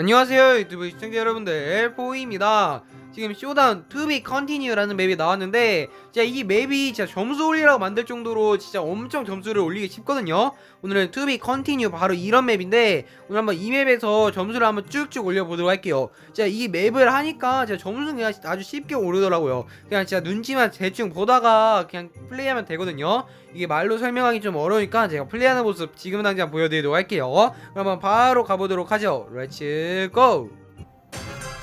안녕하세요 유튜브 시청자 여러분들. 포이입니다 지금 쇼다운 투비 컨티뉴라는 맵이 나왔는데 진짜 이 맵이 진짜 점수 올리라고 만들 정도로 진짜 엄청 점수를 올리기 쉽거든요. 오늘은 투비 컨티뉴 바로 이런 맵인데 오늘 한번 이 맵에서 점수를 한번 쭉쭉 올려보도록 할게요. 진짜 이 맵을 하니까 진짜 점수는 그냥 아주 쉽게 오르더라고요. 그냥 진짜 눈치만 대충 보다가 그냥 플레이하면 되거든요. 이게 말로 설명하기 좀 어려우니까 제가 플레이하는 모습 지금 당장 보여드리도록 할게요. 그러면 바로 가보도록 하죠. 렛츠 고!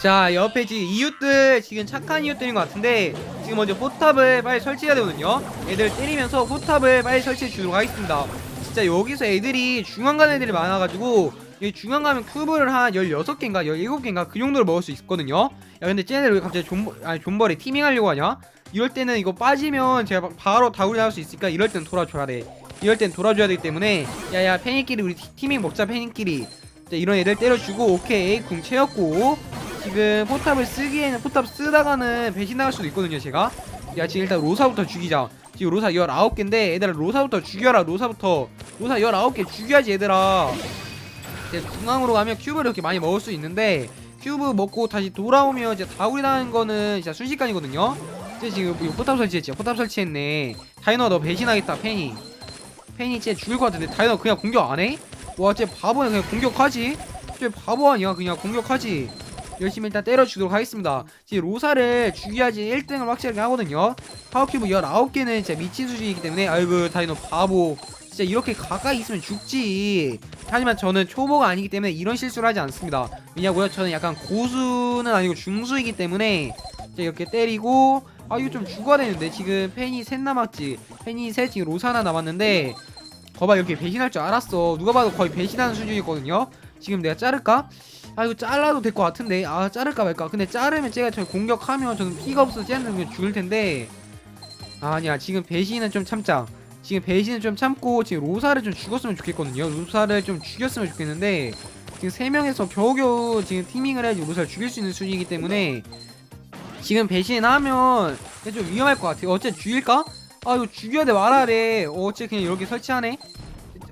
자 옆에 지금 이웃들 지금 착한 이웃들인 것 같은데 지금 먼저 포탑을 빨리 설치해야 되거든요. 애들 때리면서 포탑을 빨리 설치해 주도록 하겠습니다. 진짜 여기서 애들이 중앙 가는 애들이 많아가지고 이 중앙 가면 큐브를 한 16개인가 17개인가 그 정도를 먹을 수 있거든요. 야 근데 쟤네들 왜 갑자기 존, 아니 존버리 티밍하려고 하냐? 이럴 때는 이거 빠지면 제가 바로 다구리 나올 수 있으니까 이럴 때는 돌아줘야 돼. 이럴 땐 돌아줘야 되기 때문에 야야 패닉끼리 우리 티- 티밍 먹자 패닉끼리. 자, 이런 애들 때려주고 오케이 궁 채웠고 지금 포탑을 쓰기에는 포탑 쓰다가는 배신 나갈 수도 있거든요 제가. 야 지금 일단 로사부터 죽이자. 지금 로사 19개인데 얘들아 로사부터 죽여라 로사부터. 로사 19개 죽여야지 얘들아. 이제 중앙으로 가면 큐브를 이렇게 많이 먹을 수 있는데 큐브 먹고 다시 돌아오면 이제 다구리 나는 거는 진짜 순식간이거든요. 이제 지금 이거 포탑 설치했지? 포탑 설치했네. 다이너 너 배신하겠다 팬이. 팬이 진짜 죽을 것 같은데 다이너 그냥 공격 안 해? 와쟤 바보야 그냥 공격하지? 쟤 바보 아니야? 그냥 공격하지 열심히 일단 때려주도록 하겠습니다. 지금 로사를 죽여야지 1등을 확실하게 하거든요. 파워큐브 19개는 진짜 미친 수준이기 때문에 아이고 다이너 바보. 진짜 이렇게 가까이 있으면 죽지. 하지만 저는 초보가 아니기 때문에 이런 실수를 하지 않습니다. 왜냐고요? 저는 약간 고수는 아니고 중수이기 때문에 자 이렇게 때리고 아 이거 좀 죽어야 되는데 지금 팬이 셋 남았지. 팬이 셋 지금 로사 하나 남았는데 거봐 이렇게 배신할 줄 알았어. 누가 봐도 거의 배신하는 수준이거든요. 지금 내가 자를까? 아 이거 잘라도 될 것 같은데. 아 자를까 말까. 근데 자르면 제가 저 공격하면 저는 피가 없어서 쟤는 죽을 텐데. 아, 아니야 지금 배신은 좀 참자. 지금 배신은 좀 참고 지금 로사를 좀 죽었으면 좋겠거든요. 로사를 좀 죽였으면 좋겠는데 지금 세 명에서 겨우겨우 지금 티밍을 해야지 로사를 죽일 수 있는 수준이기 때문에 지금 배신하면 좀 위험할 것 같아요. 어째 죽일까? 아 이거 죽여야 돼 말아래. 어째 그냥 이렇게 설치하네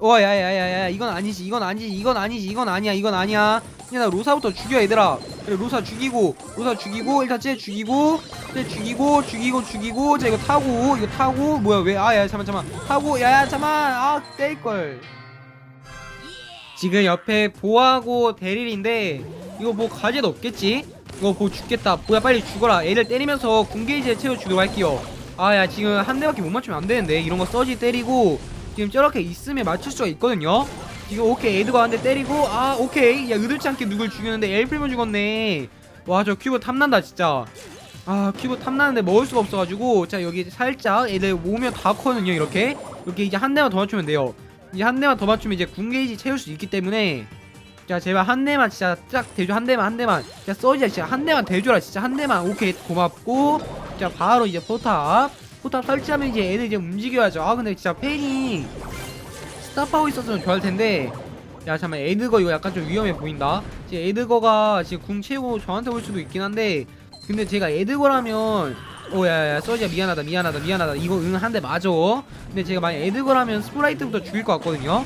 와 야야야야 이건 아니지 이건 아니지 이건 아니지 이건 아니야 이건 아니야. 그냥 나 로사부터 죽여 얘들아. 그래 로사 죽이고 로사 죽이고 일단 쟤 죽이고 쟤 죽이고 죽이고 죽이고 자 이거 타고 이거 타고. 뭐야 왜 아 야 잠만 잠만. 타고 야야 잠만. 아 때릴걸. 지금 옆에 보하고 대릴인데 이거 뭐 가제도 없겠지? 이거 뭐 죽겠다. 뭐야 빨리 죽어라. 애들 때리면서 군게이지에 채워주도록 할게요. 아 야 지금 한 대밖에 못 맞추면 안 되는데. 이런 거 서지 때리고 지금 저렇게 있으면 맞출 수가 있거든요. 지금 오케이 에드가 한대 때리고 아 오케이. 야 의도치 않게 누굴 죽였는데 엘프리모 죽었네. 와 저 큐브 탐난다 진짜. 아 큐브 탐나는데 먹을 수가 없어가지고. 자 여기 살짝 애들 모으면 다 커거든요 이렇게. 이렇게 이제 한 대만 더 맞추면 돼요. 이제 한 대만 더 맞추면 이제 군게이지 채울 수 있기 때문에. 자 제발 한 대만 진짜 딱 대줘 한 대만 한 대만. 진짜 써지야 진짜. 한 대만 대줘라 진짜. 한 대만. 오케이 고맙고. 자 바로 이제 포탑 포탑 설치하면 이제 애들 이제 움직여야죠. 아 근데 진짜 팬이 스탑하고 있었으면 좋을 텐데. 야 잠깐 에드거 이거 약간 좀 위험해 보인다. 지금 에드거가 지금 궁 채우고 저한테 올 수도 있긴 한데 근데 제가 에드거라면 오야야 써지야. 미안하다 미안하다 미안하다. 이거 응 한 대 맞아. 근데 제가 만약 에드거라면 스프라이트부터 죽일 것 같거든요.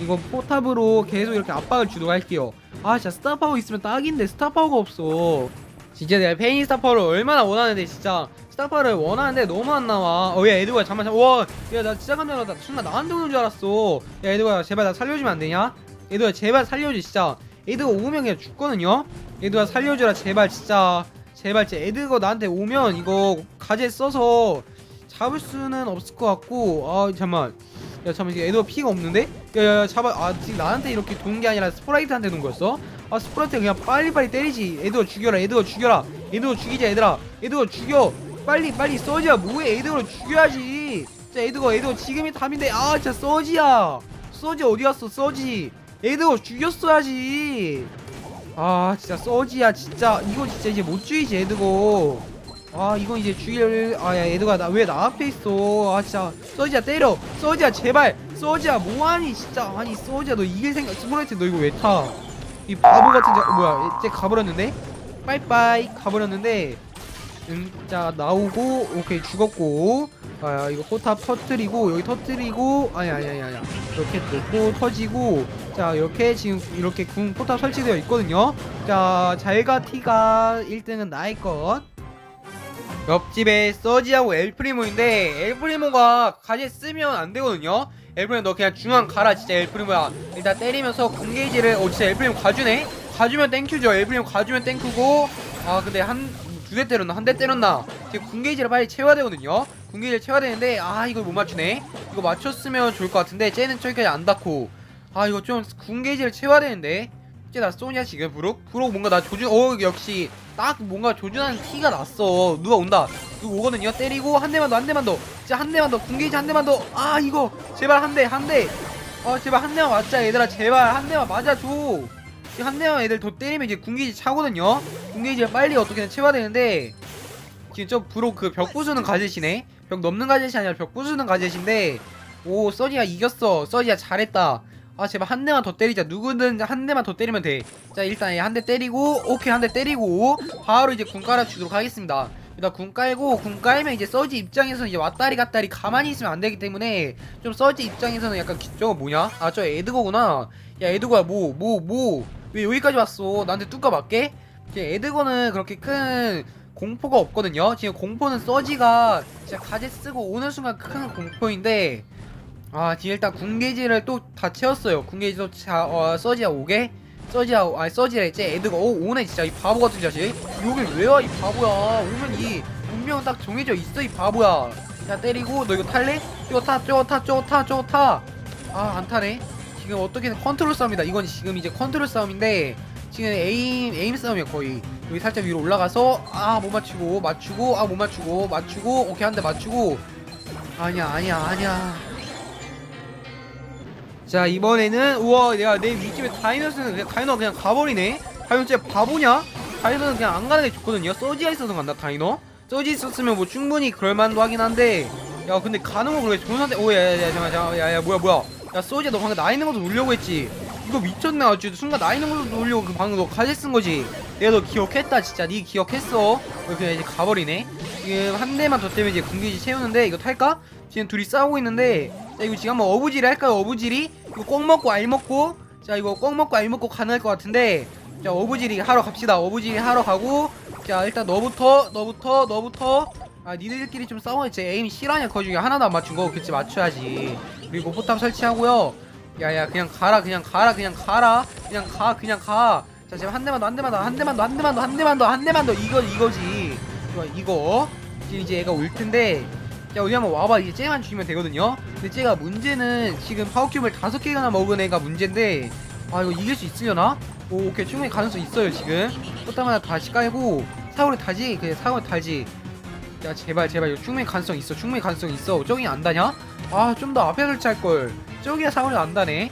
이거 포탑으로 계속 이렇게 압박을 주도록 할게요. 아 진짜 스타파워 있으면 딱인데 스타파워가 없어. 진짜 내가 페인 스타파워를 얼마나 원하는데 진짜 스타파워를 원하는데 너무 안 나와. 어야 에드거야 잠만 잠만. 와야나 진짜 깜짝 놀랐다. 순간 나한테 오는 줄 알았어. 야 에드거야 제발 나 살려주면 안 되냐? 에드거야 제발 살려줘 진짜. 에드거 오면 그냥 죽거든요? 에드거야 살려줘라 제발 진짜. 제발 진짜 에드거 나한테 오면 이거 가재 써서 잡을 수는 없을 것 같고. 아 잠만. 야 잠만 에드거 피가 없는데? 야야야 잡아. 아 지금 나한테 이렇게 도는 게 아니라 스프라이트한테 돈 거였어? 아 스프라이트 그냥 빨리빨리 때리지. 에드거 죽여라 에드거 죽여라. 에드거 죽이자 얘들아. 에드거 죽여 빨리 빨리 써지야. 뭐해? 에드거 죽여야지. 진짜 에드거 에드거 지금이 답인데. 아 진짜 써지야. 써지 어디 갔어 써지? 에드거 죽였어야지. 아 진짜 써지야 진짜. 이거 진짜 이제 못 죽이지 에드거 아 이건 이제 죽일 아야 에드가 나 왜 나 앞에 있어? 아 진짜. 써지야 때려. 써지야 제발. 써지야 뭐하니? 진짜. 아니 써지야 너 이길 생각 스프라이트 너 이거 왜 타? 이 바보 같은 자 뭐야 쟤 가버렸는데? 빠이빠이 가버렸는데 응자 나오고 오케이 죽었고. 아 이거 포탑 터트리고 여기 터트리고 아니 아니 아니 아니. 이렇게 됐고 터지고. 자자 이렇게 지금 이렇게 궁 포탑 설치되어 있거든요. 자 잘가 티가 1등은 나의 것. 옆집에 서지하고 엘프리모인데 엘프리모가 가지 쓰면 안 되거든요. 엘프리모 너 그냥 중앙 가라 진짜 엘프리모야. 일단 때리면서 궁게이지를 어 진짜 엘프리모 가주네? 가주면 땡큐죠. 엘프리모 가주면 땡큐고. 아 근데 한 두 대 때렸나? 한 대 때렸나? 지금 궁게이지를 빨리 채워야 되거든요. 궁게이지를 채워야 되는데 아 이걸 못 맞추네. 이거 맞췄으면 좋을 것 같은데 쟤는 저기까지 안 닿고. 아 이거 좀 궁게이지를 채워야 되는데. 이제 나 쏘냐 지금. 브룩? 브룩 뭔가 나 조준 어 역시. 딱 뭔가 조준하는 티가 났어. 누가 온다. 누가 오거든요. 때리고 한 대만 더 한 대만 더. 진짜 한 대만 더. 궁게이지 한 대만 더. 아 이거 제발 한 대 한대아 제발 한 대만 맞자 얘들아. 제발 한 대만 맞아줘 한 대만 애들 더 때리면 이제 궁게이지 차거든요. 궁게이지를 빨리 어떻게든 채워야 되는데 지금 저 브록 그벽 부수는 가젯이네. 벽 넘는 가젯이 아니라 벽 부수는 가젯인데 오 써니가 이겼어. 써니가 잘했다. 아 제발 한 대만 더 때리자. 누구든 한 대만 더 때리면 돼자 일단 한 대 때리고 오케이 한 대 때리고 바로 이제 궁 깔아주도록 하겠습니다. 일단 궁 깔고 궁 깔면 이제 서지 입장에서는 이제 왔다리 갔다리 가만히 있으면 안 되기 때문에 좀 서지 입장에서는 약간 기- 저거 뭐냐? 아 저 에드거구나. 야 에드거야 뭐 뭐 뭐 왜 여기까지 왔어? 나한테 뚜까 맞게? 에드거는 그렇게 큰 공포가 없거든요. 지금 공포는 서지가 진짜 가제 쓰고 오는 순간 큰 공포인데 아 지금 일단 궁게이지를 또 다 채웠어요. 궁게이지도 자, 어, 서지야 오게? 서지야 오- 아니 서지야 이제 애드가 오 오네 진짜. 이 바보 같은 자식. 여길 왜 와 이 바보야? 오면 이 운명은 딱 정해져 있어 이 바보야. 야 때리고 너 이거 탈래? 저거 타 저거 타 저거 타 저거 타 아 안 타네 지금 어떻게든 컨트롤 싸움이다. 이건 지금 이제 컨트롤 싸움인데 지금 에임 에임 싸움이야 거의. 여기 살짝 위로 올라가서 아 못 맞추고 맞추고 아 못 맞추고 맞추고 오케이 한 대 맞추고. 아니야 아니야 아니야. 자 이번에는 우와 내가 내 위집에 다이너스는 그냥 다이너 그냥 가버리네. 다이너 진짜 바보냐? 다이너는 그냥 안 가는 게 좋거든요. 서지가 있어서 간다 다이너. 서지 있었으면 뭐 충분히 그럴만도 하긴 한데. 야 근데 가는 거 그래 좋은 상태 오야야야 잠깐 잠깐 야야 뭐야 뭐야 야 서지야 너 방금 나 있는 것도 놀려고 했지. 이거 미쳤네 아주. 순간 나 있는 것도 놀려고 그 방금 너 가지 쓴 거지. 내가 너 기억했다 진짜. 니 기억했어. 이렇게 이제 가버리네. 지금 한 대만 더 때면 이제 군기지 채우는데 이거 탈까? 지금 둘이 싸우고 있는데 자 이거 지금 한번 어부지리 할까요? 어부지리? 이거 꽁 먹고 알 먹고. 자 이거 꽁 먹고 알 먹고 가능할 것 같은데. 자 어부지리 하러 갑시다. 어부지리 하러 가고. 자 일단 너부터 너부터 너부터. 아 니들끼리 좀 싸워야지. 에임 실화냐 그 중에 하나도 안 맞춘 거. 그치 맞춰야지 그리고 포탑 설치하고요. 야야 그냥 가라 그냥 가라 그냥 가라. 그냥 가 그냥 가 자 지금 한 대만 더 한 대만 더 한 대만 더 한 대만 더 한 대만 더 한 대만 더. 이거 이거지. 이거 이거. 지금 이제 얘가 올 텐데. 자 어디 한번 와봐. 이제 쟤만 죽이면 되거든요. 근데 쟤가 문제는 지금 파워큐브를 다섯 개나 먹은 애가 문제인데 아 이거 이길 수 있으려나? 오 오케이. 충분히 가능성 있어요 지금. 포탑 하나 다시 깔고 사고를 타지? 그래 사고를 타지 야 제발 제발 이거 충분히 가능성 있어 충분히 가능성 있어. 저기 안 다냐? 아 좀 더 앞에 설치할걸. 저기야 사고를 안 다네.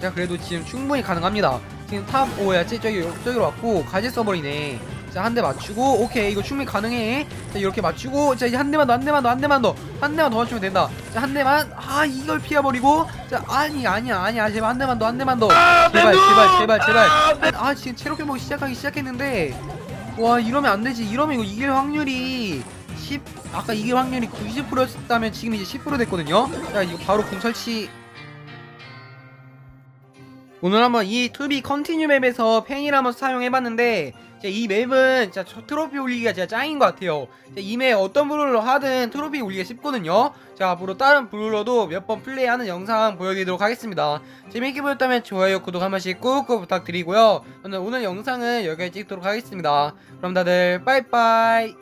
자 그래도 지금 충분히 가능합니다. 지금 탑 오야 쟤 저기 저기로 왔고 가지 써버리네. 자 한 대 맞추고 오케이 이거 충분히 가능해. 자 이렇게 맞추고 자 이제 한 대만 더 한 대만 더 한 대만 더 한 대만 더 맞추면 된다. 자 한 대만 아 이걸 피해버리고 자 아니 아니야 아니야 제발 한 대만 더 한 대만 더. 제발 제발 제발 제발. 아 지금 체력 회복이 시작하기 시작했는데 와 이러면 안 되지. 이러면 이거 이길 확률이 10 아까 이길 확률이 90%였다면 지금 이제 10% 됐거든요. 자 이거 바로 군 설치. 오늘 한번 이 투비 컨티뉴 맵에서 펜이를 한번 사용해봤는데 진짜 이 맵은 진짜 저 트로피 올리기가 진짜 짱인 것 같아요. 진짜 이맵 어떤 브롤러 하든 트로피 올리기가 쉽거든요. 자 앞으로 다른 브롤러도 몇 번 플레이하는 영상 보여드리도록 하겠습니다. 재밌게 보셨다면 좋아요 구독 한 번씩 꾹꾹 부탁드리고요. 저는 오늘 영상은 여기까지 찍도록 하겠습니다. 그럼 다들 빠이빠이